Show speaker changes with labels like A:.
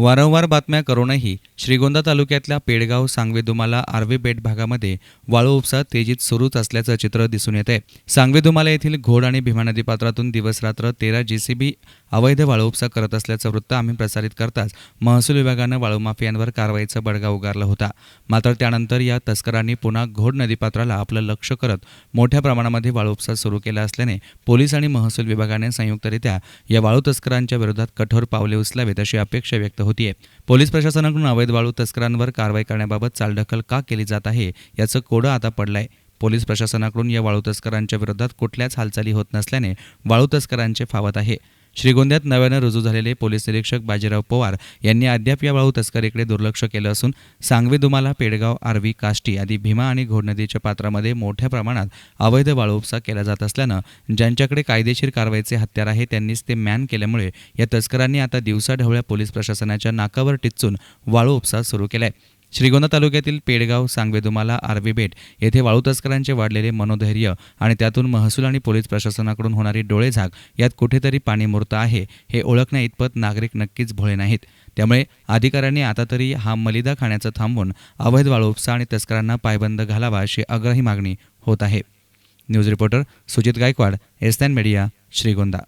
A: वारंवार बातम्या करूनही श्रीगोंदा तालुक्यातल्या पेडगाव सांगवे दुमाला आर्वे बेट भागामध्ये वाळू उपसा तेजीत सुरूच असल्याचं चित्र दिसून येत आहे सांगवे दुमाला येथील घोड आणि भीमा नदी पात्रातून दिवसरात्र तेरा जेसीबी अवैध वाळू उपसा करत असल्याचं वृत्त आम्ही प्रसारित करताच महसूल विभागानं वाळू माफियांवर कारवाईचा बडगा उगारला होता. मात्र त्यानंतर या तस्करांनी पुन्हा घोड नदीपात्राला आपलं लक्ष करत मोठ्या प्रमाणामध्ये वाळू उपसा सुरू केला असल्याने पोलीस आणि महसूल विभागाने संयुक्तरित्या या वाळू तस्करांच्या विरोधात कठोर पावले उचलावेत अशी अपेक्षा व्यक्त होतीये. पोलीस प्रशासनाकडून अवैध वाळू तस्करांवर कारवाई करण्याबाबत चालढकल का केली जात आहे याचं कोडं आता पडलंय. पोलीस प्रशासनाकडून या वाळू तस्करांच्या विरोधात कुठल्याच हालचाली होत नसल्याने वाळू तस्करांचे फावत आहे. श्रीगोंद्यात नव्यानं रुजू झालेले पोलीस निरीक्षक बाजीराव पवार यांनी अद्याप या वाळू तस्करीकडे दुर्लक्ष केलं असून सांगवे दुमाला पेडगाव आर्वी काष्टी आदी भीमा आणि घोड नदीच्या पात्रामध्ये मोठ्या प्रमाणात अवैध वाळू उपसा केला जात असल्यानं ज्यांच्याकडे कायदेशीर कारवाईचे हत्यार आहे त्यांनीच ते मॅन केल्यामुळे या तस्करांनी आता दिवसाढवळ्या पोलीस प्रशासनाच्या नाकावर टिचून वाळू उपसा सुरू केलाय. श्रीगोंदा तालुक्यातील पेडगाव सांगवेदुमाला आर्वी बेट येथे वाळू तस्करांचे वाढलेले मनोधैर्य आणि त्यातून महसूल आणि पोलीस प्रशासनाकडून होणारी डोळेझाक यात कुठेतरी पाणी मुरतं आहे हे ओळखण्या इतपत नागरिक नक्कीच भोळे नाहीत. त्यामुळे अधिकाऱ्यांनी आता तरी हा मलिदा खाण्याचं थांबवून अवैध वाळू उपसा आणि तस्करांना पायबंद घालावा अशी आग्रही मागणी होत आहे. News reporter Sujit Gaikwad S media Shrigonda.